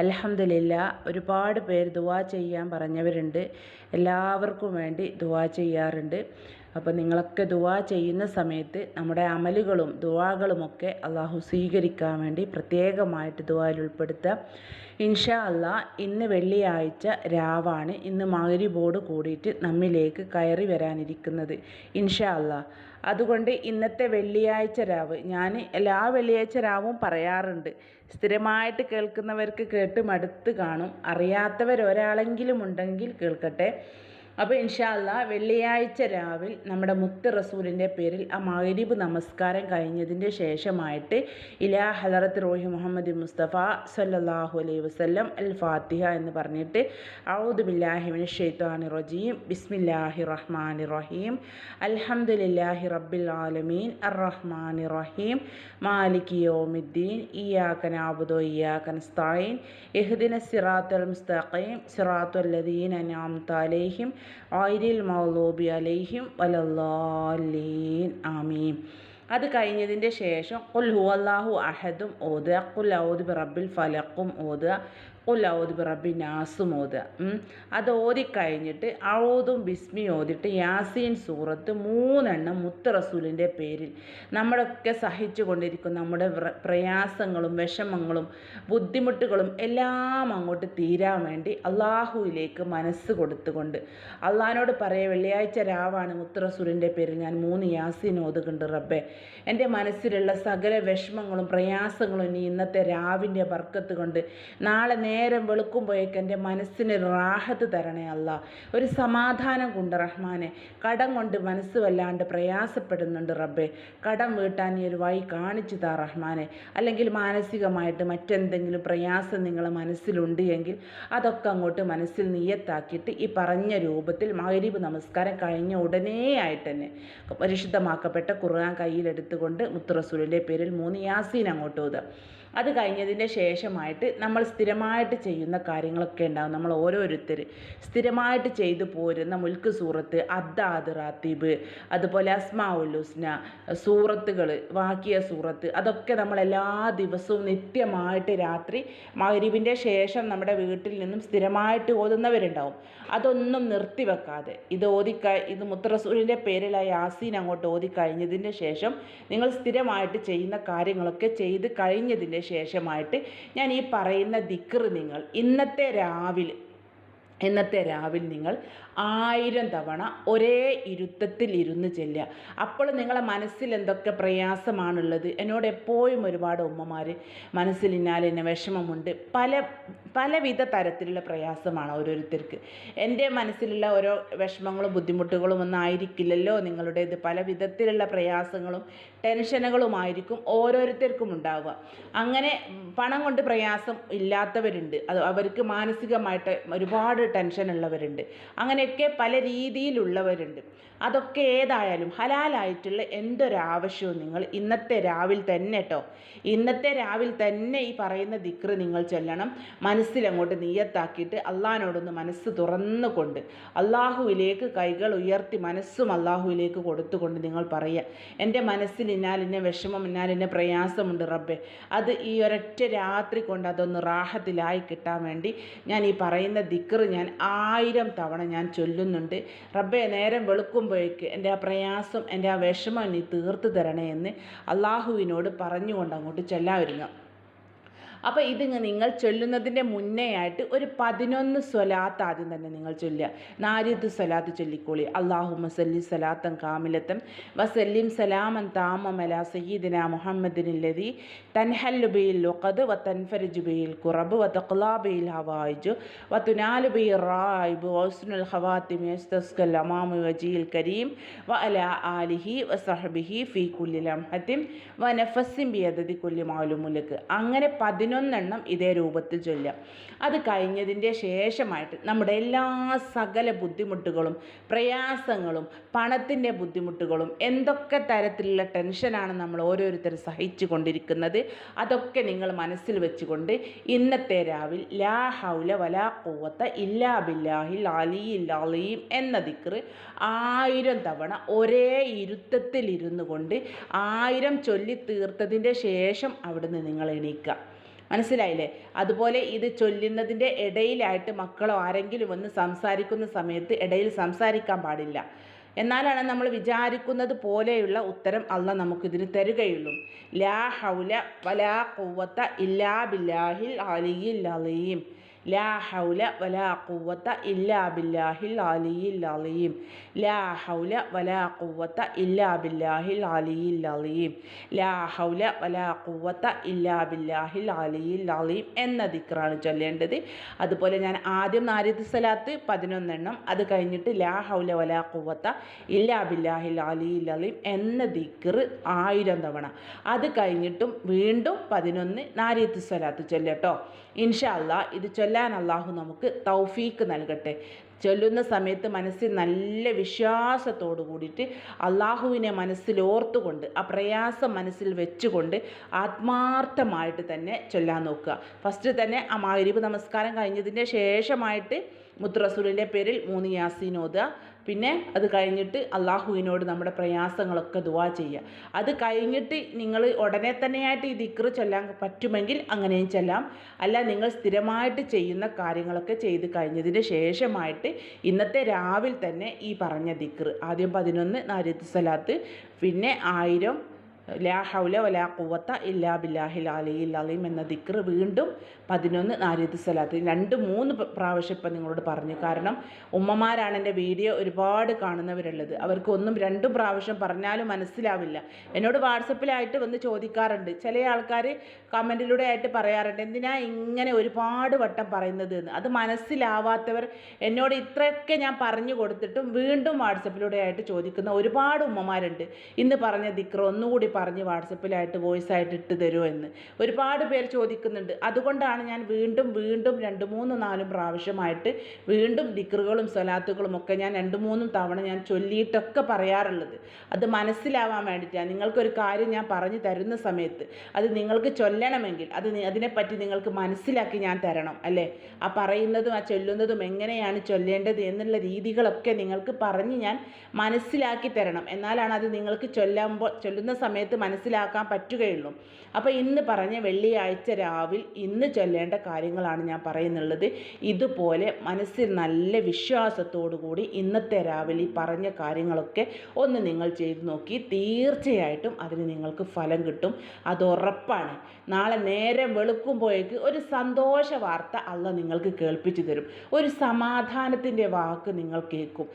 അൽഹംദുലില്ല ഒരുപാട് പേര് ദുവാ ചെയ്യാൻ പറഞ്ഞവരുണ്ട്. എല്ലാവർക്കും വേണ്ടി ദുവാ ചെയ്യാറുണ്ട്. അപ്പോൾ നിങ്ങളൊക്കെ ദുവാ ചെയ്യുന്ന സമയത്ത് നമ്മുടെ അമലുകളും ദുവാകളുമൊക്കെ അള്ളാഹു സ്വീകരിക്കാൻ വേണ്ടി പ്രത്യേകമായിട്ട് ദുവായിൽ ഉൾപ്പെടുത്തുക ഇൻഷാ അല്ലാ ഇന്ന് വെള്ളിയാഴ്ച രാവാണ്. ഇന്ന് മകരിബോട് കൂടിയിട്ട് നമ്മിലേക്ക് കയറി വരാനിരിക്കുന്നത്. ഇൻഷാ അല്ലാ അതുകൊണ്ട് ഇന്നത്തെ വെള്ളിയാഴ്ച രാവ്. ഞാൻ എല്ലാ വെള്ളിയാഴ്ച രാവും പറയാറുണ്ട്. സ്ഥിരമായിട്ട് കേൾക്കുന്നവർക്ക് കേട്ട് മടുത്ത് കാണും. അറിയാത്തവർ ഒരാളെങ്കിലും ഉണ്ടെങ്കിൽ കേൾക്കട്ടെ. അപ്പോൾ ഇൻഷാല്ല വെള്ളിയാഴ്ച രാവിൽ നമ്മുടെ മുത്ത് റസൂലിന്റെ പേരിൽ ആ മഹരീബ് നമസ്കാരം കഴിഞ്ഞതിന്റെ ശേഷമായിട്ട് ഇലാ ഹലറത്ത് റോഹി മുഹമ്മദ് മുസ്തഫ സല്ലാഹു അലൈഹി വസ്ലം അൽ ഫാത്തിഹ എന്ന് പറഞ്ഞിട്ട് ഔദു ഷെയ്ത്താനി റജീം ബിസ്മില്ലാഹി റഹ്മാനി റഹീം അൽഹംദുലില്ലാഹി റബ്ബിൽ ആലമീൻ അർ റഹ്മാനി റഹീം മാലിക് യോമിദ്ദീൻ ഇയാക്കൻ ആബുദോ ഇയാക്കൻ നസ്തഈൻ ഇഹ്ദിന സിറാത്തുൽ മുസ്തഖീം സിറാത്തുൽ അനാം അലൈഹിം ഗൈരിൽ മൗലൂബി അലൈഹിം വലല്ലാലീൻ. ആമീൻ. അത് കഴിഞ്ഞതിന്റെ ശേഷം കുൽ ഹുവല്ലാഹു അഹദും ഓതുക. കുൽ ഔദ് ബി റബ്ബിൽ ഫലക്കും ഓതുക. കുൽ ഔദ് ബി റബ്ബി നാസും ഓതുക അത് ഓതിക്കഴിഞ്ഞിട്ട് ഔദും ബിസ്മി ഓതിട്ട് യാസീൻ സൂറത്ത് മൂന്നെണ്ണം മുത്ത് റസൂലിന്റെ പേരിൽ നമ്മളൊക്കെ സഹിച്ചു കൊണ്ടിരിക്കുന്ന നമ്മുടെ പ്രയാസങ്ങളും വിഷമങ്ങളും ബുദ്ധിമുട്ടുകളും എല്ലാം അങ്ങോട്ട് തീരാൻ വേണ്ടി അള്ളാഹുവിലേക്ക് മനസ്സ് കൊടുത്തുകൊണ്ട് അള്ളഹാനോട് പറയ വെള്ളിയാഴ്ച രാവാണ് മുത്ത് റസൂലിന്റെ പേരിൽ ഞാൻ മൂന്ന് യാസീൻ ഓതുകൊണ്ട് റബ്ബെ. എന്റെ മനസ്സിലുള്ള സകല വിഷമങ്ങളും പ്രയാസങ്ങളും ഇനി ഇന്നത്തെ രാവിന്റെ ബർക്കത്ത് കൊണ്ട് നാളെ നേരം വെളുക്കുമ്പോഴേക്ക് എന്റെ മനസ്സിന് റാഹത്ത് തരണേ അല്ല. ഒരു സമാധാനം കൊണ്ട് റഹ്മാനെ കടം കൊണ്ട് മനസ്സ് വല്ലാണ്ട് പ്രയാസപ്പെടുന്നുണ്ട് റബ്ബെ. കടം വീട്ടാൻ ഈ ഒരു വഴി കാണിച്ചു താ റഹ്മാനെ. അല്ലെങ്കിൽ മാനസികമായിട്ട് മറ്റെന്തെങ്കിലും പ്രയാസം നിങ്ങളെ മനസ്സിലുണ്ട് എങ്കിൽ അതൊക്കെ അങ്ങോട്ട് മനസ്സിൽ നീയത്താക്കിയിട്ട് ഈ പറഞ്ഞ രൂപത്തിൽ മകരീബ് നമസ്കാരം കഴിഞ്ഞ ഉടനെ ആയിട്ട് തന്നെ പരിശുദ്ധമാക്കപ്പെട്ട ഖുർആൻ കയ്യിലെടുത്തുകൊണ്ട് മുത്തുറസൂലിന്റെ പേരിൽ മൂന്ന് യാസീൻ അങ്ങോട്ട് ഓതുക. അത് കഴിഞ്ഞതിന്റെ ശേഷമായിട്ട് നമ്മൾ സ്ഥിരമായിട്ട് ചെയ്യുന്ന കാര്യങ്ങളൊക്കെ ഉണ്ടാകും നമ്മൾ ഓരോരുത്തർ സ്ഥിരമായിട്ട് ചെയ്തു പോരുന്ന മുൽക്ക് സൂറത്ത് അദ്ദാദ് റാത്തീബ് അതുപോലെ അസ്മാ ഉല്ലുസ്ന സൂറത്തുകൾ വാക്കിയ സൂറത്ത് അതൊക്കെ നമ്മൾ എല്ലാ ദിവസവും നിത്യമായിട്ട് രാത്രി മരിവിന്റെ ശേഷം നമ്മുടെ വീട്ടിൽ നിന്നും സ്ഥിരമായിട്ട് ഓതുന്നവരുണ്ടാവും. അതൊന്നും നിർത്തിവെക്കാതെ. ഇത് ഓതിക്ക ഇത് മുത്തറസൂലിന്റെ പേരിലായ യാസീൻ അങ്ങോട്ട് ഓതിക്കഴിഞ്ഞതിന്റെ ശേഷം നിങ്ങൾ സ്ഥിരമായിട്ട് ചെയ്യുന്ന കാര്യങ്ങളൊക്കെ ചെയ്ത് കഴിഞ്ഞതിന്റെ ശേഷമായിട്ട് ഞാൻ ഈ പറയുന്ന ദിക്ർ നിങ്ങൾ ഇന്നത്തെ രാവിലെ ഇന്നത്തെ രാവിൽ നിങ്ങൾ ആയിരം തവണ ഒരേ ഇരുത്തത്തിൽ ഇരുന്ന് ചെല്ലുക. അപ്പോൾ നിങ്ങളെ മനസ്സിൽ എന്തൊക്കെ പ്രയാസമാണുള്ളത്? എന്നോട് എപ്പോഴും ഒരുപാട് ഉമ്മമാർ മനസ്സിൽ ഇന്നാലിന് വിഷമമുണ്ട്. പല പലവിധ തരത്തിലുള്ള പ്രയാസമാണ് ഓരോരുത്തർക്ക്. എന്റെ മനസ്സിലുള്ള ഓരോ വിഷമങ്ങളും ബുദ്ധിമുട്ടുകളും ഒന്നും ആയിരിക്കില്ലല്ലോ നിങ്ങളുടേത്. പല വിധത്തിലുള്ള പ്രയാസങ്ങളും ടെൻഷനുകളുമായിരിക്കും ഓരോരുത്തർക്കും ഉണ്ടാവുക. അങ്ങനെ പണം കൊണ്ട് പ്രയാസം ഇല്ലാത്തവരുണ്ട്. അത് അവർക്ക് മാനസികമായിട്ട് ഒരുപാട് ടെൻഷൻ ഉള്ളവരുണ്ട്. അങ്ങനെയൊക്കെ പല രീതിയിലുള്ളവരുണ്ട്. അതൊക്കെ ഏതായാലും ഹലാലായിട്ടുള്ള എന്തൊരാവശ്യവും നിങ്ങൾ ഇന്നത്തെ രാവിലെ തന്നെ കേട്ടോ ഇന്നത്തെ രാവിലെ തന്നെ ഈ പറയുന്ന ദിക്റ് നിങ്ങൾ ചെല്ലണം. മനസ്സിലങ്ങോട്ട് നീയത്താക്കിയിട്ട് അള്ളഹാനോടൊന്ന് മനസ്സ് തുറന്നുകൊണ്ട് അള്ളാഹുവിലേക്ക് കൈകൾ ഉയർത്തി മനസ്സും അള്ളാഹുവിലേക്ക് കൊടുത്തുകൊണ്ട് നിങ്ങൾ പറയുക. എന്റെ മനസ്സിൽ ഇന്നാലിന്നെ വിഷമം ഇന്നാലിന്നെ പ്രയാസമുണ്ട് റബ്ബെ. അത് ഈ ഒരൊറ്റ രാത്രി കൊണ്ട് അതൊന്ന് റാഹത്തിലായി കിട്ടാൻ വേണ്ടി ഞാൻ ഈ പറയുന്ന ദിക്റ് ഞാൻ ആയിരം തവണ ഞാൻ ചൊല്ലുന്നുണ്ട്. റബ്ബെ നേരം വെളുക്കുമ്പോഴേക്ക് എന്റെ ആ പ്രയാസം എന്റെ ആ വിഷമം നീ തീർത്ത് തരണേ എന്ന് അള്ളാഹുവിനോട് പറഞ്ഞുകൊണ്ട് അങ്ങോട്ട് ചെല്ലാതിരുന്നു അപ്പോൾ ഇത് നിങ്ങൾ ചൊല്ലുന്നതിന്റെ മുന്നേ ആയിട്ട് ഒരു പതിനൊന്ന് സ്വലാത്ത് ആദ്യം തന്നെ നിങ്ങൾ ചൊല്ലുക. നാരിയത്ത് സ്വലാത്ത് ചൊല്ലിക്കോളി. അള്ളാഹു മസല്ലി സലാത്തൻ കാമിലത്തൻ വസല്ലിം സലാമൻ താമമല സയ്യിദിന മുഹമ്മദിനുല്ലതി തൻഹല്ലു ലൊക്കത് വ തൻഫരിജു ബിയിൽ കുറബ് വ തഖ്ലാ ബിയിൽ ഹവായിജു വ തുനാലു ബിയിൽ റായിബ് വസ്നുൽ ഹവാത്തിം യസ്തസ്കൽ അമാമു വജീൽ കരീം വ അല ആലിഹി വ സഹബിഹി ഫി കുല്ലി ലംഹത്തിൻ വ നഫസിം ബിയദതി കുല്ലി മാലുമുലക്ക്. അങ്ങനെ പതിനൊന്ന് പതിനൊന്നെണ്ണം ഇതേ രൂപത്തിൽ ചൊല്ലുക. അത് കഴിഞ്ഞതിന്റെ ശേഷമായിട്ട് നമ്മുടെ എല്ലാ സകല ബുദ്ധിമുട്ടുകളും പ്രയാസങ്ങളും പണത്തിന്റെ ബുദ്ധിമുട്ടുകളും എന്തൊക്കെ തരത്തിലുള്ള ടെൻഷനാണ് നമ്മൾ ഓരോരുത്തർ സഹിച്ചു കൊണ്ടിരിക്കുന്നത് അതൊക്കെ നിങ്ങൾ മനസ്സിൽ വെച്ചുകൊണ്ട് ഇന്നത്തെ രാവിൽ ലാ ഹൗല വലാ കൂവത്ത ഇല്ലാ ബില്ലാഹിൽ അലീം എന്ന ദിക്റ് ആയിരം തവണ ഒരേ ഇരുത്തത്തിലിരുന്നു കൊണ്ട് ആയിരം ചൊല്ലി തീർത്തതിന്റെ ശേഷം അവിടുന്ന് നിങ്ങൾ എണീക്കുക. മനസ്സിലായില്ലേ? അതുപോലെ ഇത് ചൊല്ലുന്നതിന്റെ ഇടയിലായിട്ട് മക്കളോ ആരെങ്കിലും വന്ന് സംസാരിക്കുന്ന സമയത്ത് ഇടയിൽ സംസാരിക്കാൻ പാടില്ല. എന്നാലാണ് നമ്മൾ വിചാരിക്കുന്നത് പോലെയുള്ള ഉത്തരം അല്ല നമുക്കിതിന് തരുകയുള്ളൂ. ലാ ഹൗല വലാ കുവത്ത ഇല്ലാ ബില്ലാഹിൽ അലിയിൽ അലീം. ലാ ഹൗല വലാ കുവത്ത ഇല്ലാ ബില്ലാഹിൽ അലിയിൽ അലിയും ലാ ഹൗല വലാ കുവത്ത ഇല്ലാ ബില്ലാഹിൽ അലിയിൽ അലിയും ലാ ഹൗല വലാ കുവത്ത ഇല്ലാ ബില്ലാഹിൽ അലിയിൽ അലിയും എന്ന ദിക്റാണ് ചൊല്ലേണ്ടത്. അതുപോലെ ഞാൻ ആദ്യം നാരിദ് സലാത്ത് പതിനൊന്നെണ്ണം. അത് കഴിഞ്ഞിട്ട് ലാ ഹൗല വലാ കുവത്ത ഇല്ലാ ബില്ലാഹിൽ അലിയിൽ അലിയും എന്ന ദിക്റ് ആയിരം തവണ. അത് കഴിഞ്ഞിട്ടും വീണ്ടും പതിനൊന്ന് നാരിയത്ത് സ്വലാത്ത് ചൊല്ലട്ടോ ഇൻഷാ അല്ലാ ഇത് ചൊല്ലാൻ അള്ളാഹു നമുക്ക് തൗഫീക്ക് നൽകട്ടെ. ചൊല്ലുന്ന സമയത്ത് മനസ്സിൽ നല്ല വിശ്വാസത്തോടു കൂടിയിട്ട് അള്ളാഹുവിനെ മനസ്സിൽ ഓർത്തുകൊണ്ട് ആ പ്രയാസം മനസ്സിൽ വെച്ചുകൊണ്ട് ആത്മാർത്ഥമായിട്ട് തന്നെ ചൊല്ലാൻ നോക്കുക. ഫസ്റ്റ് തന്നെ ആ മാരിവ് നമസ്കാരം കഴിഞ്ഞതിന്റെ ശേഷമായിട്ട് മുത്തുറസൂലിന്റെ പേരിൽ മൂന്ന് യാസീൻ ഓതുക പിന്നെ അത് കഴിഞ്ഞിട്ട് അള്ളാഹുവിനോട് നമ്മുടെ പ്രയാസങ്ങളൊക്കെ ദുവാ ചെയ്യുക. അത് കഴിഞ്ഞിട്ട് നിങ്ങൾ ഉടനെ തന്നെയായിട്ട് ഈ ദിക്റ് ചൊല്ലാൻ പറ്റുമെങ്കിൽ അങ്ങനെയും ചെല്ലാം. അല്ല നിങ്ങൾ സ്ഥിരമായിട്ട് ചെയ്യുന്ന കാര്യങ്ങളൊക്കെ ചെയ്ത് കഴിഞ്ഞതിന് ശേഷമായിട്ട് ഇന്നത്തെ രാവിലെ തന്നെ ഈ പറഞ്ഞ ദിക്റ്. ആദ്യം പതിനൊന്ന് നാരിത്ത് സലാത്ത് പിന്നെ ആയിരം ലാ ഹൗല വലാ കുവത്ത ഇല്ലാ ബില്ലാഹിൽ അലിയിൽ അലീം എന്ന ദിക്ർ വീണ്ടും പതിനൊന്ന് നാരിയത്ത് സലാത്ത്. രണ്ട് മൂന്ന് പ്രാവശ്യം ഇപ്പം നിങ്ങളോട് പറഞ്ഞു. കാരണം ഉമ്മമാരാണ് എന്റെ വീഡിയോ ഒരുപാട് കാണുന്നവരുള്ളത്. അവർക്ക് ഒന്നും രണ്ടും പ്രാവശ്യം പറഞ്ഞാലും മനസ്സിലാവില്ല. എന്നോട് വാട്സപ്പിലായിട്ട് വന്ന് ചോദിക്കാറുണ്ട്. ചില ആൾക്കാർ കമന്റിലൂടെ ആയിട്ട് പറയാറുണ്ട്. എന്തിനാ ഇങ്ങനെ ഒരുപാട് വട്ടം പറയുന്നത് എന്ന്. അത് മനസ്സിലാവാത്തവർ എന്നോട് ഇത്രയൊക്കെ ഞാൻ പറഞ്ഞു കൊടുത്തിട്ടും വീണ്ടും വാട്സപ്പിലൂടെ ആയിട്ട് ചോദിക്കുന്ന ഒരുപാട് ഉമ്മമാരുണ്ട്. ഇന്ന് പറഞ്ഞ ദിക്ർ ഒന്നുകൂടി പറഞ്ഞ് വാട്സപ്പിലായിട്ട് വോയിസ് ആയിട്ട് ഇട്ട് തരുമോ എന്ന്. ഒരുപാട് പേർ ചോദിക്കുന്നുണ്ട്. അതുകൊണ്ടാണ് ഞാൻ വീണ്ടും വീണ്ടും രണ്ട് മൂന്ന് നാലും പ്രാവശ്യമായിട്ട് വീണ്ടും ദിക്റുകളും സ്വലാത്തുകളും ഒക്കെ ഞാൻ രണ്ട് മൂന്നും തവണ ഞാൻ ചൊല്ലിയിട്ടൊക്കെ പറയാറുള്ളത്. അത് മനസ്സിലാവാൻ വേണ്ടിയിട്ടാണ്. നിങ്ങൾക്കൊരു കാര്യം ഞാൻ പറഞ്ഞു തരുന്ന സമയത്ത് അത് നിങ്ങൾക്ക് ചൊല്ലണമെങ്കിൽ അത് അതിനെപ്പറ്റി നിങ്ങൾക്ക് മനസ്സിലാക്കി ഞാൻ തരണം അല്ലേ? ആ പറയുന്നതും ആ ചൊല്ലുന്നതും എങ്ങനെയാണ് ചൊല്ലേണ്ടത് എന്നുള്ള രീതികളൊക്കെ നിങ്ങൾക്ക് പറഞ്ഞ് ഞാൻ മനസ്സിലാക്കി തരണം. എന്നാലാണ് അത് നിങ്ങൾക്ക് ചൊല്ലുമ്പോൾ ചൊല്ലുന്ന സമയത്ത് മനസ്സിലാക്കാൻ പറ്റുകയുള്ളൂ. അപ്പോൾ ഇന്ന് പറഞ്ഞ വെള്ളിയാഴ്ച രാവിൽ ഇന്ന് ചൊല്ലേണ്ട കാര്യങ്ങളാണ് ഞാൻ പറയുന്നുള്ളത്. ഇതുപോലെ മനസ്സിൽ നല്ല വിശ്വാസത്തോടു കൂടി ഇന്നത്തെ രാവിലെ പറഞ്ഞ കാര്യങ്ങളൊക്കെ ഒന്ന് നിങ്ങൾ ചെയ്ത് നോക്കി. തീർച്ചയായിട്ടും അതിന് നിങ്ങൾക്ക് ഫലം കിട്ടും. അത് ഉറപ്പാണ്. നാളെ നേരം വെളുക്കുമ്പോഴേക്ക് ഒരു സന്തോഷ വാർത്ത അല്ല നിങ്ങൾക്ക് കേൾപ്പിച്ചു തരും. ഒരു സമാധാനത്തിന്റെ വാക്ക് നിങ്ങൾ കേൾക്കും.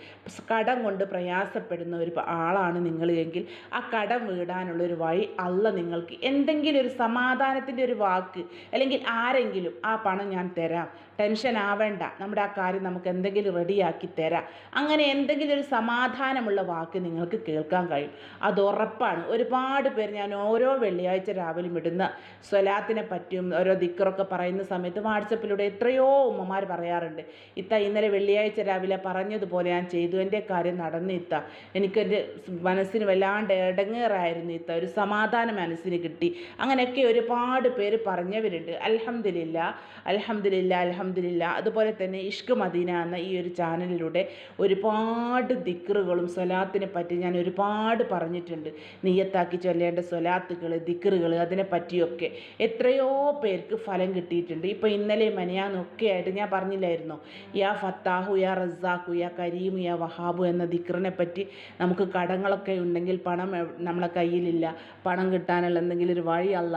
കടം കൊണ്ട് പ്രയാസപ്പെടുന്ന ഒരു ആളാണ് നിങ്ങൾ എങ്കിൽ ആ കടം വീടാനുള്ള ഒരു വഴി അല്ല നിങ്ങൾക്ക്. എന്തെങ്കിലും ഒരു സമാധാനത്തിന്റെ ഒരു വാക്ക് അല്ലെങ്കിൽ ആരെങ്കിലും ആ പണം ഞാൻ തരാം. ടെൻഷൻ ആവേണ്ട. നമ്മുടെ ആ കാര്യം നമുക്ക് എന്തെങ്കിലും റെഡിയാക്കി തരാം. അങ്ങനെ എന്തെങ്കിലും ഒരു സമാധാനമുള്ള വാക്ക് നിങ്ങൾക്ക് കേൾക്കാൻ കഴിയും. അത് ഉറപ്പാണ്. ഒരുപാട് പേര് ഞാൻ ഓരോ വെള്ളിയാഴ്ച രാവിലെ ഇടുന്ന സ്വലാത്തിനെ പറ്റിയും ഓരോ ദിക്കറൊക്കെ പറയുന്ന സമയത്ത് വാട്സപ്പിലൂടെ എത്രയോ ഉമ്മമാർ പറയാറുണ്ട്. ഇത്ത ഇന്നലെ വെള്ളിയാഴ്ച രാവിലെ പറഞ്ഞതുപോലെ ഞാൻ ചെയ്തു. എന്റെ കാര്യം നടന്നു ഇത്ത. എനിക്കെന്റെ മനസ്സിന് വല്ലാണ്ട് ഇടങ്ങേറായിരുന്നു ഇത്ത. ഒരു സമാധാനം മനസ്സിന് കിട്ടി. അങ്ങനെയൊക്കെ ഒരുപാട് പേര് പറഞ്ഞവരുണ്ട്. അലഹമില്ല അലഹമില്ല അൽഹംദില്ല അൽഹംദില്ല അതുപോലെ തന്നെ ഇഷ്ക് മദീന എന്ന ഈ ഒരു ചാനലിലൂടെ ഒരുപാട് ദിക്റുകളും സ്വലാത്തിനെ പറ്റി ഞാൻ ഒരുപാട് പറഞ്ഞിട്ടുണ്ട്. നീയത്താക്കി ചൊല്ലേണ്ട സ്വലാത്തുകൾ ദിക്റുകൾ അതിനെ പറ്റിയൊക്കെ എത്രയോ പേർക്ക് ഫലം കിട്ടിയിട്ടുണ്ട്. ഇപ്പോൾ ഇന്നലെ മനയാന്നൊക്കെ ആയിട്ട് ഞാൻ പറഞ്ഞില്ലായിരുന്നോ? യാ ഫത്താഹു യാ റസാഖു യാ കരീമു യാ വഹാബു എന്ന ദിക്റിനെ പറ്റി നമുക്ക് കടങ്ങളൊക്കെ ഉണ്ടെങ്കിൽ പണം നമ്മളെ കയ്യിലില്ല. പണം കിട്ടാനുള്ള എന്തെങ്കിലും ഒരു വഴി അല്ല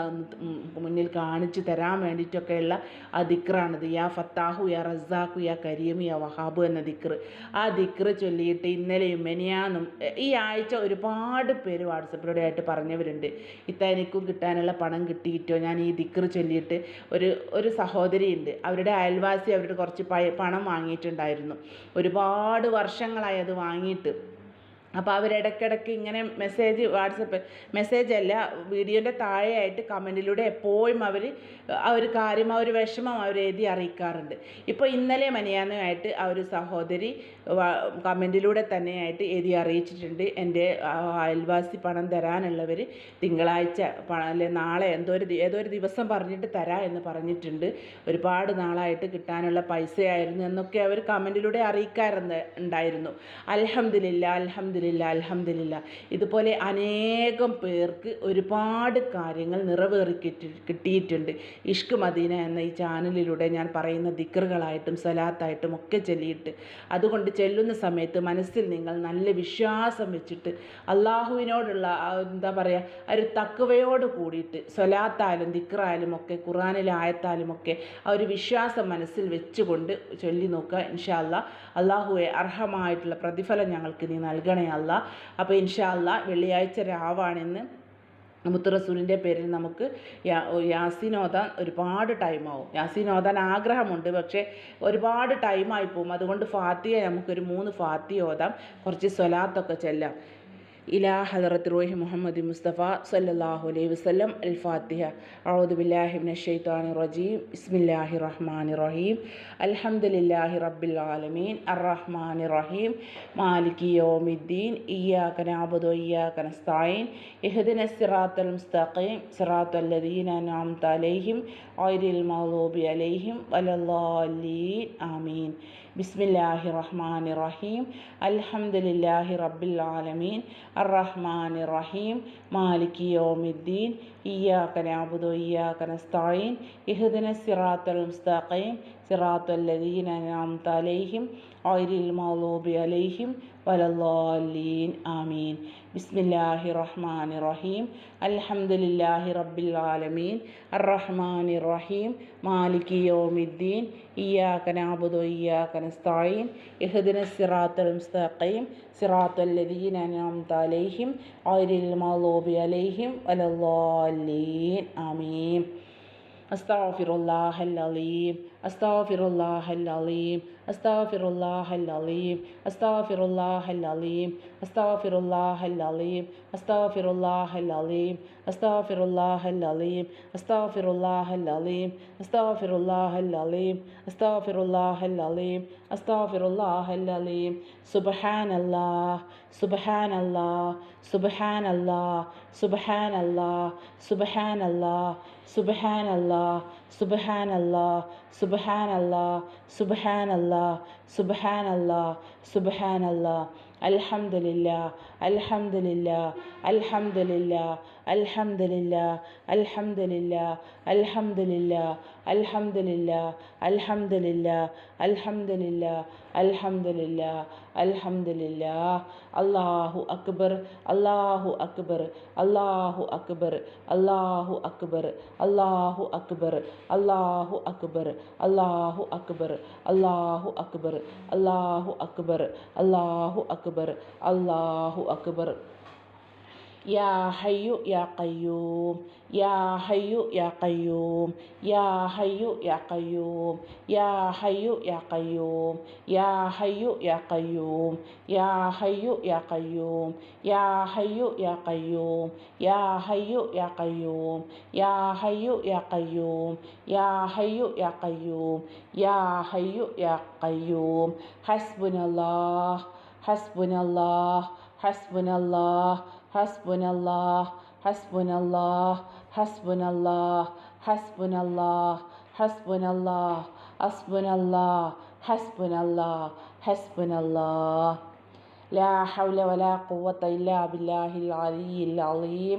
മുന്നിൽ കാണിച്ചു തരാൻ വേണ്ടിയിട്ടൊക്കെയുള്ള ആ ദിക്റാണിത്. യാ ഫത്താഹു യാ റസാഖു യാ കരീമു യാ വഹാബു എന്ന ദിക്ർ ആ ദിക്ർ ചൊല്ലിയിട്ട് ഇന്നലെയും മെനിയാന്നും ഈ ആഴ്ച ഒരുപാട് പേര് വാട്സപ്പിലൂടെ ആയിട്ട് പറഞ്ഞവരുണ്ട്. ഇത്ത എനിക്കും കിട്ടാനുള്ള പണം കിട്ടിയിട്ടോ? ഞാൻ ഈ ദിക്ർ ചൊല്ലിയിട്ട് ഒരു ഒരു സഹോദരിയുണ്ട്. അവരുടെ അയൽവാസി അവരുടെ കുറച്ച് പണം വാങ്ങിയിട്ടുണ്ടായിരുന്നു. ഒരുപാട് വർഷങ്ങളായി അത് വാങ്ങിയിട്ട് അപ്പോൾ അവരിടയ്ക്കിടയ്ക്ക് ഇങ്ങനെ മെസ്സേജ് വാട്സപ്പ് മെസ്സേജ് അല്ല വീഡിയോന്റെ താഴെയായിട്ട് കമന്റിലൂടെ എപ്പോഴും അവർ ആ ഒരു കാര്യം ആ ഒരു വിഷമം അവർ എഴുതി അറിയിക്കാറുണ്ട്. ഇപ്പോൾ ഇന്നലെ മനിയാനുമായിട്ട് ആ ഒരു സഹോദരി കമന്റിലൂടെ തന്നെയായിട്ട് എഴുതി അറിയിച്ചിട്ടുണ്ട്. എന്റെ അയൽവാസി പണം തരാനുള്ളവർ തിങ്കളാഴ്ച പണം അല്ലെ നാളെ എന്തോ ഒരു ഏതോ ഒരു ദിവസം പറഞ്ഞിട്ട് തരാം എന്ന് പറഞ്ഞിട്ടുണ്ട്. ഒരുപാട് നാളായിട്ട് കിട്ടാനുള്ള പൈസയായിരുന്നു എന്നൊക്കെ അവർ കമന്റിലൂടെ അറിയിക്കാറുണ്ട് ഉണ്ടായിരുന്നു. അലഹമില്ല അലഹമില്ല അലഹമില്ല ഇതുപോലെ അനേകം പേർക്ക് ഒരുപാട് കാര്യങ്ങൾ നിറവേറി കിട്ടി കിട്ടിയിട്ടുണ്ട്. ഇഷ്ക് മദീന എന്ന ഈ ചാനലിലൂടെ ഞാൻ പറയുന്ന ദിക്കറുകളായിട്ടും സലാത്തായിട്ടും ഒക്കെ ചൊല്ലിയിട്ട്. അതുകൊണ്ട് ചെല്ലുന്ന സമയത്ത് മനസ്സിൽ നിങ്ങൾ നല്ല വിശ്വാസം വെച്ചിട്ട് അള്ളാഹുവിനോടുള്ള എന്താ പറയുക ഒരു തക്കവയോട് കൂടിയിട്ട് സ്വലാത്തായാലും ദിക്കറായാലും ഒക്കെ ഖുറാനിലെ ആയത്താലും ഒക്കെ ആ ഒരു വിശ്വാസം മനസ്സിൽ വെച്ചുകൊണ്ട് ചൊല്ലി നോക്കുക ഇൻഷാല്ല അള്ളാഹുവെ അർഹമായിട്ടുള്ള പ്രതിഫലം ഞങ്ങൾക്ക് നീ നൽകണേ അല്ല അപ്പോൾ ഇൻഷാ അല്ല വെള്ളിയാഴ്ച രാവാണെന്ന് മുത്ത് റസൂലിന്റെ പേരിൽ നമുക്ക് ഓതാൻ ഒരുപാട് ടൈമാവും. യാസീൻ ആഗ്രഹമുണ്ട്. പക്ഷേ ഒരുപാട് ടൈമായി പോകും അതുകൊണ്ട് ഫാത്തിയ നമുക്കൊരു മൂന്ന് ഫാത്തിയ ഓതാം. കുറച്ച് സ്വലാത്തൊക്കെ ചെല്ലാം. ഇലാ ഹദറത്ത് റോഹി മുഹമ്മദ് മുസ്തഫ സല്ലാഹു അലൈഹി വസ്ലം അൽ ഫാത്തിഹ ഔദുബില്ലാഹിബിൻ ഷെയ്ത്താൻ റജീം. ബിസ്മില്ലാഹി റഹ്മാൻ റഹീം. അൽഹംദുലില്ലാഹി റബ്ബിൽ ആലമീൻ. അറഹ്മാൻ റഹീം. മാലിക് യോമിദ്ദീൻ. ഇയാക്കന അബുദോ ഇയാക്കന സ്ഥായിൻ ഇഹദിന സിറാത്തൽ മുസ്തഖീം. സിറാത്തല്ലദീന നാം തലൈഹിം ഓയിരിൽ മഹദൂബി അലൈഹിം വലല്ലാലീൻ ആമീൻ. ബിസ്മില്ലാഹി റഹ്മാൻ റഹീം അൽഹംദുലില്ലാഹി റബ്ബിൽ ആലമീൻ അറഹ്മാൻ റഹീം മാലിക് യോമിദ്ദീൻ. ഇയാക്ക നാബുദു ഇയാക്ക നസ്തായീൻ. ഇഹ്ദിന സിറാത്തൽ മുസ്തഖീം. സിറാത്തല്ലദീന അൻഅംത അലൈഹിം. ഓയിരിൽ മഹദൂബി അലൈഹിം. വലല്ലാലീൻ ആമീൻ ബിസ്മില്ലാഹി റഹ്മാൻ റഹീം അൽഹംദുലില്ലാഹി റബ്ബിൽ ആലമീൻ അറഹ്മാൻ റഹീം മാലിക് യോമിദ്ദീൻ ഇയാക്ക നാബുദു ഇയാക്ക നസ്തായീൻ ഇഹദിന സിറാത്തുൽ മുസ്തഖീം സിറാത്തുൽ ലദീൻ അനാംത അലൈഹിം ഐരിൽ മഗ്ലൂബി അലൈഹിം വലല്ലാലീൻ ആമീൻ أستغفر الله العظيم أستغفر الله العظيم أستغفر الله العظيم أستغفر الله العظيم أستغفر الله العظيم أستغفر الله العظيم أستغفر الله العظيم أستغفر الله العظيم أستغفر الله العظيم أستغفر الله العظيم أستغفر الله العظيم سبحان الله سبحان الله سبحان الله سبحان الله سبحان الله سبحان الله. സുബഹാൻ അല്ലാ സുബഹാൻ അല്ലാ സുബഹാൻ അല്ലാ സുബഹാൻ അല്ലാ സുബഹാൻ അല്ലാ അൽഹംദുലില്ല അൽഹംദുലില്ല അൽഹംദുലില്ല അൽഹംദുലില്ല അൽഹംദുലില്ല അൽഹംദുലില്ല അല്ലാഹു അക്ബർ അല്ലാഹു അക്ബർ അല്ലാഹു അക്ബർ അല്ലാഹു അക്ബർ അല്ലാഹു അക്ബർ അള്ളാഹു അക്ബർ അള്ളാഹു അക്ബർ അള്ളാഹു അക്ബർ അള്ളാഹു അക്ബർ അള്ളാഹു അക്ബർ അള്ളാഹു അക്ബർ. يا حي يا قيوم يا حي يا قيوم يا حي يا قيوم يا حي يا قيوم يا حي يا قيوم يا حي يا قيوم يا حي يا قيوم يا حي يا قيوم يا حي يا قيوم يا حي يا قيوم يا حي يا قيوم حسبنا الله حسبنا الله حسبنا الله حسبنا الله حسبنا الله حسبنا الله حسبنا الله حسبنا الله حسبنا الله. حسبنا الله حسبنا الله لا حول ولا قوة إلا بالله العلي العظيم.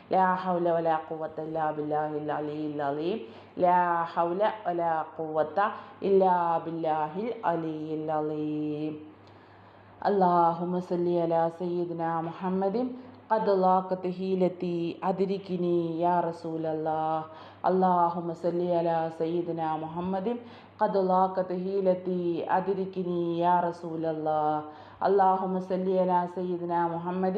ലാ ഹൗല വലാ കുവത്ത ഇല്ലാ ബില്ലാഹിൽ അലിയിൽ അലീം ലാ ഹൗല വലാ കുവത്ത ഇല്ലാ ബില്ലാഹിൽ അലിയിൽ അലീം اللهم صل على سيدنا محمد قد لاقت هيلتي أدركني يا رسول الله اللهم صل على سيدنا محمد قد لاقت هيلتي أدركني يا رسول الله اللهم صل على سيدنا محمد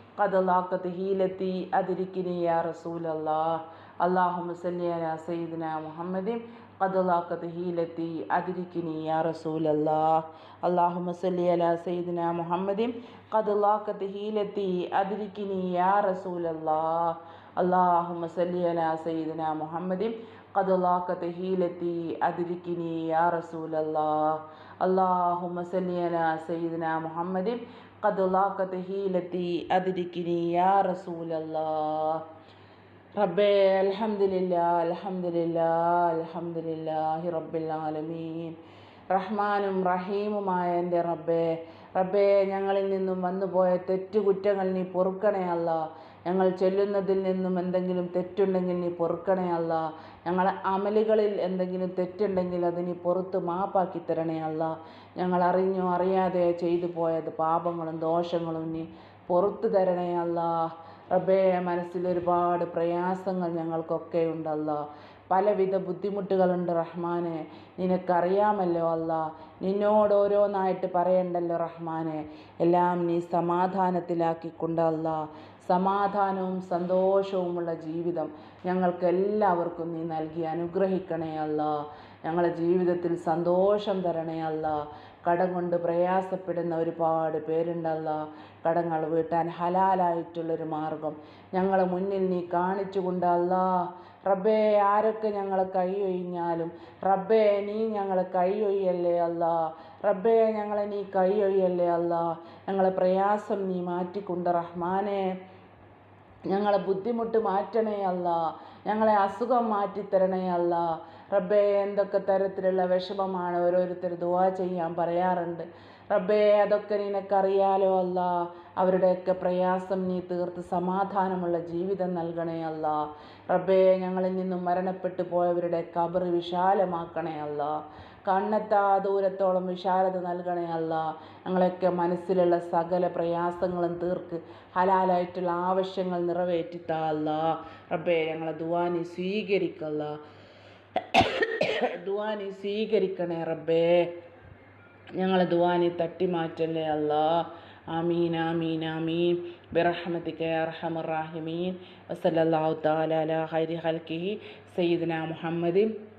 കഥലാക്കത്ത് ഹീലത്തി അതിരിക്കിനിയ റസൂൽ അള്ളാഹ് സല്ലിയ സയ്യിദിന മുഹമ്മദിൻ കഥലാക്കത്ത് ഹീലത്തി അതിരിക്കിനിയ റസൂൽ അള്ളാഹ് അള്ളാഹു സല്ലിയ സയ്യിദിന മുഹമ്മദിൻ കഥലാക്കത്ത് ഹീലത്തി അതിരിക്കിനിയ റസൂൽ അള്ളാഹ് അള്ളാഹു സല്ലിയ സയ്യിദിന മുഹമ്മദിൻ കഥലാക്കത്ത് ഹീലത്തി അതിരിക്കിനിയ റസൂൽ അള്ളാഹ് അള്ളാഹു സല്ലിയ സയ്യിദിന മുഹമ്മദിൻ قد لاقت هيلتي أدركني يا رسول الله اللهم صل على سيدنا محمد قد لاقت هيلتي أدركني يا رسول الله റബ്ബേ അൽഹംദുലില്ല അൽഹംദുലില്ല അൽഹംദുലില്ലാഹി റബ്ബിൽ ആലമീൻ റഹ്മാനും റഹീമുമായ എൻ്റെ റബ്ബേ റബ്ബേ ഞങ്ങളിൽ നിന്നും വന്നുപോയ തെറ്റുകുറ്റങ്ങൾ നീ പൊറുക്കണേ അല്ല ഞങ്ങൾ ചെല്ലുന്നതിൽ നിന്നും എന്തെങ്കിലും തെറ്റുണ്ടെങ്കിൽ നീ പൊറുക്കണേ അല്ല. ഞങ്ങളെ അമലുകളിൽ എന്തെങ്കിലും തെറ്റുണ്ടെങ്കിൽ അത് നീ പുറത്ത് മാപ്പാക്കി തരണേ അല്ല. ഞങ്ങൾ അറിഞ്ഞോ അറിയാതെ ചെയ്തു പോയത് പാപങ്ങളും ദോഷങ്ങളും നീ പുറത്തു തരണേ അല്ല. റബ്ബേ മനസ്സിൽ ഒരുപാട് പ്രയാസങ്ങൾ ഞങ്ങൾക്കൊക്കെ ഉണ്ടല്ല. പലവിധ ബുദ്ധിമുട്ടുകളുണ്ട് റഹ്മാനെ. നിനക്കറിയാമല്ലോ അല്ല. നിന്നോട് ഓരോന്നായിട്ട് പറയണ്ടല്ലോ റഹ്മാനെ. എല്ലാം നീ സമാധാനത്തിലാക്കിക്കൊണ്ടല്ല സമാധാനവും സന്തോഷവുമുള്ള ജീവിതം ഞങ്ങൾക്ക് എല്ലാവർക്കും നീ നൽകി അനുഗ്രഹിക്കണേ അല്ല. ഞങ്ങളുടെ ജീവിതത്തിൽ സന്തോഷം തരണേ അല്ല. കടം കൊണ്ട് പ്രയാസപ്പെടുന്ന ഒരുപാട് പേരുണ്ടല്ല കടങ്ങൾ വീട്ടാൻ ഹലാലായിട്ടുള്ളൊരു മാർഗം ഞങ്ങളെ മുന്നിൽ നീ കാണിച്ചു കൊണ്ടല്ല റബ്ബേ ആരൊക്കെ ഞങ്ങളെ കൈയൊഴിഞ്ഞാലും റബ്ബേ നീ ഞങ്ങളെ കൈയൊഴിയല്ലേ അല്ല. റബ്ബേ ഞങ്ങളെ നീ കൈയൊഴിയല്ലേ അല്ല. ഞങ്ങളെ പ്രയാസം നീ മാറ്റിക്കൊണ്ട് റഹ്മാനെ. ഞങ്ങളെ ബുദ്ധിമുട്ട് മാറ്റണേ അല്ല. ഞങ്ങളെ അസുഖം മാറ്റിത്തരണേ അല്ല. റബ്ബേ എന്തൊക്കെ തരത്തിലുള്ള വിഷമമാണ് ഓരോരുത്തർ ദുവാ ചെയ്യാൻ പറയാറുണ്ട്. റബ്ബേ അതൊക്കെ നിനക്കറിയാലോ അല്ല. അവരുടെയൊക്കെ പ്രയാസം നീ തീർത്ത് സമാധാനമുള്ള ജീവിതം നൽകണേ അല്ല. റബ്ബേ ഞങ്ങളിൽ നിന്നും മരണപ്പെട്ടു പോയവരുടെ കബറ് വിശാലമാക്കണേ അല്ല. കണ്ണെത്താ ദൂരത്തോളം വിശാലത നൽകണേ അല്ല. ഞങ്ങളൊക്കെ മനസ്സിലുള്ള സകല പ്രയാസങ്ങളും തീർക്ക് ഹലാലായിട്ടുള്ള ആവശ്യങ്ങൾ നിറവേറ്റിത്താ അല്ല. റബ്ബേ ഞങ്ങളെ ദുവാനി സ്വീകരിക്കല്ല ദുവാനി സ്വീകരിക്കണേ റബ്ബേ. ഞങ്ങളെ ദുവാനി തട്ടിമാറ്റല്ലേ അല്ലാ. ആമീൻ ആമീൻ ആമീൻ. അർഹമർ റാഹിമീൻ. വസല്ലല്ലാഹു തആല അലാ ഖൈരി ഖൽഖിഹി. സയ്യിദന മുഹമ്മദിൻ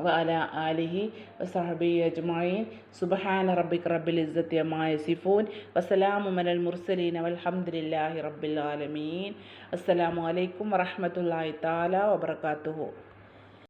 وعلى آله وصحبه أجمعين. سبحان ربك رب العزة عما يصفون وسلام على المرسلين والحمد لله رب العالمين. السلام عليكم ورحمة الله تعالى وبركاته.